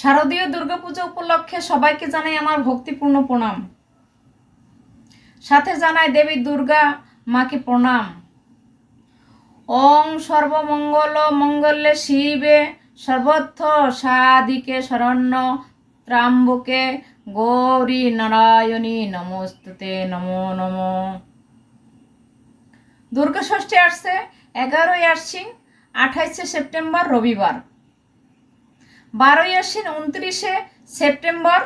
শারদীয় দুর্গাপুজো উপলক্ষে সবাইকে জানাই আমার ভক্তিপূর্ণ প্রণাম। সাথে জানাই দেবী দুর্গা মাকে প্রণাম। ওং সর্বমঙ্গল মঙ্গলে শিবে সর্বত্র সাদিকে শরণ্য ত্রাম্বকে গৌরী নারায়ণী নমস্তুতে নমো নমো। দুর্গা ষষ্ঠী আসছে, এগারোই আশ্বিন, আঠাইশে সেপ্টেম্বর রবিবার। বারোই আশ্বিন উনত্রিশে সেপ্টেম্বর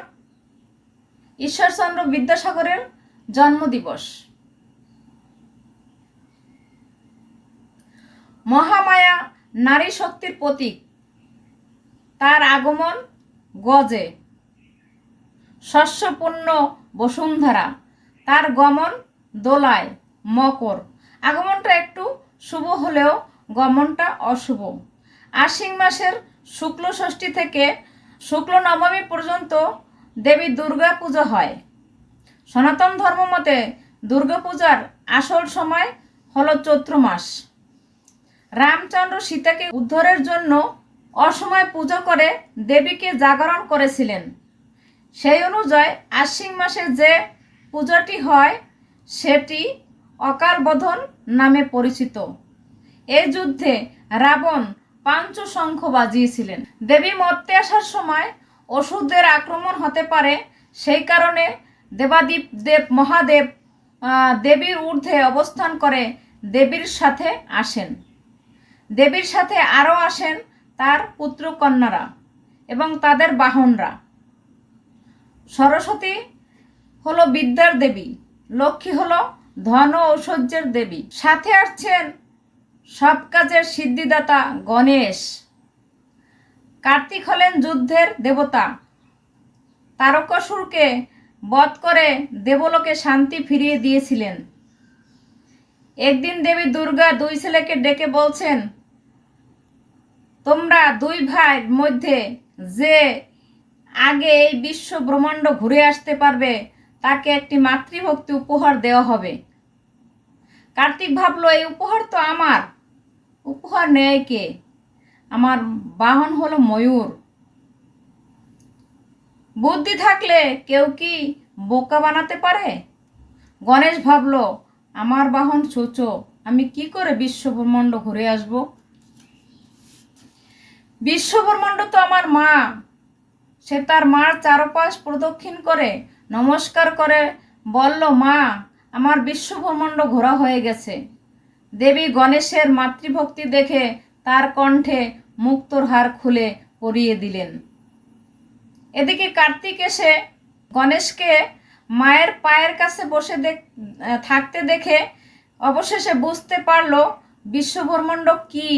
ঈশ্বরচন্দ্র বিদ্যাসাগরের জন্মদিবস। মহামায়া নারী শক্তির প্রতীক। তার আগমন গজে। শস্যপূর্ণ বসুন্ধরা। তার গমন দোলায়, মকর। আগমনটা একটু শুভ হলেও গমনটা অশুভ। আশ্বিন মাসের শুক্ল ষষ্ঠী থেকে শুক্ল নবমী পর্যন্ত দেবী দুর্গা পুজো হয়। সনাতন ধর্ম মতে দুর্গাপূজার আসল সময় হল চৈত্র মাস। রামচন্দ্র সীতাকে উদ্ধারের জন্য অসময় পুজো করে দেবীকে জাগরণ করেছিলেন। সেই অনুযায়ী আশ্বিন মাসে যে পূজাটি হয়, সেটি অকালবোধন নামে পরিচিত। এই যুদ্ধে রাবণ পাঞ্চ শঙ্খ বাজিয়েছিলেন। দেবী মর্তে আসার সময় ওষুধের আক্রমণ হতে পারে, সেই কারণে দেবাদীপ দেব, মহাদেব দেবীর ঊর্ধ্বে অবস্থান করে দেবীর সাথে আসেন। দেবীর সাথে আরও আসেন তার পুত্র কন্যারা এবং তাদের বাহনরা। সরস্বতী হলো বিদ্যার দেবী, লক্ষ্মী হলো ধন ঐশ্বর্যের দেবী। সাথে আসছেন সব কাজের সিদ্ধিদাতা গণেশ। কার্তিক হলেন যুদ্ধের দেবতা। তারকাসুরকে বধ করে দেবলোকে শান্তি ফিরিয়ে দিয়েছিলেন। একদিন দেবী দুর্গা দুই ছেলেকে ডেকে বলছেন, তোমরা দুই ভাইয়ের মধ্যে যে আগে এই বিশ্ব ব্রহ্মাণ্ড ঘুরে আসতে পারবে, তাকে একটি মাতৃভক্তি উপহার দেওয়া হবে। কার্তিক ভাবলো, এই উপহার তো আমার। উপহার নেয় কে? আমার বাহন হলো ময়ূর। বুদ্ধি থাকলে কেউ কি বোকা বানাতে পারে? গণেশ ভাবল, আমার বাহন সোচো, আমি কি করে বিশ্বব্রহ্মাণ্ড ঘুরে আসব? বিশ্বব্রহ্মাণ্ড তো আমার মা। সে তার মার চারপাশ প্রদক্ষিণ করে, নমস্কার করে, বলল, মা আমার বিশ্বব্রহ্মাণ্ড ঘোরা হয়ে গেছে। দেবী গণেশের মাতৃভক্তি দেখে তার কণ্ঠে মুক্তোর হার খুলে পরিয়ে দিলেন। এদিকে কার্তিক এসে গণেশকে মায়ের পায়ের কাছে বসে থাকতে দেখে অবশেষে বুঝতে পারল বিশ্বব্রহ্মাণ্ড কি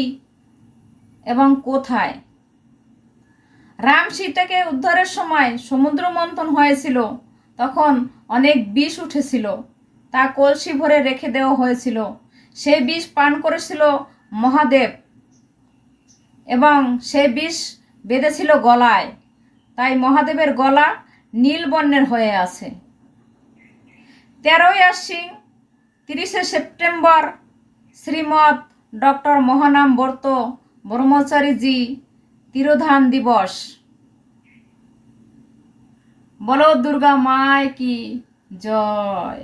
এবং কোথায়। রাম সীতাকে উদ্ধারের সময় সমুদ্র মন্থন হয়েছিল, তখন অনেক বিষ উঠেছিল। তা কলসি ভরে রেখে দেওয়া হয়েছিল। সেই বিষ পান করেছিল মহাদেব এবং সে বিষ বেঁধেছিল গলায়। তাই মহাদেবের গলা নীল বর্ণের হয়ে আছে। তেরোই আশ্বিন তিরিশে সেপ্টেম্বর শ্রীমৎ ডক্টর মহানাম বর্ত ব্রহ্মচারীজি তিরোধান দিবস। বলো দুর্গা মায় কি জয়?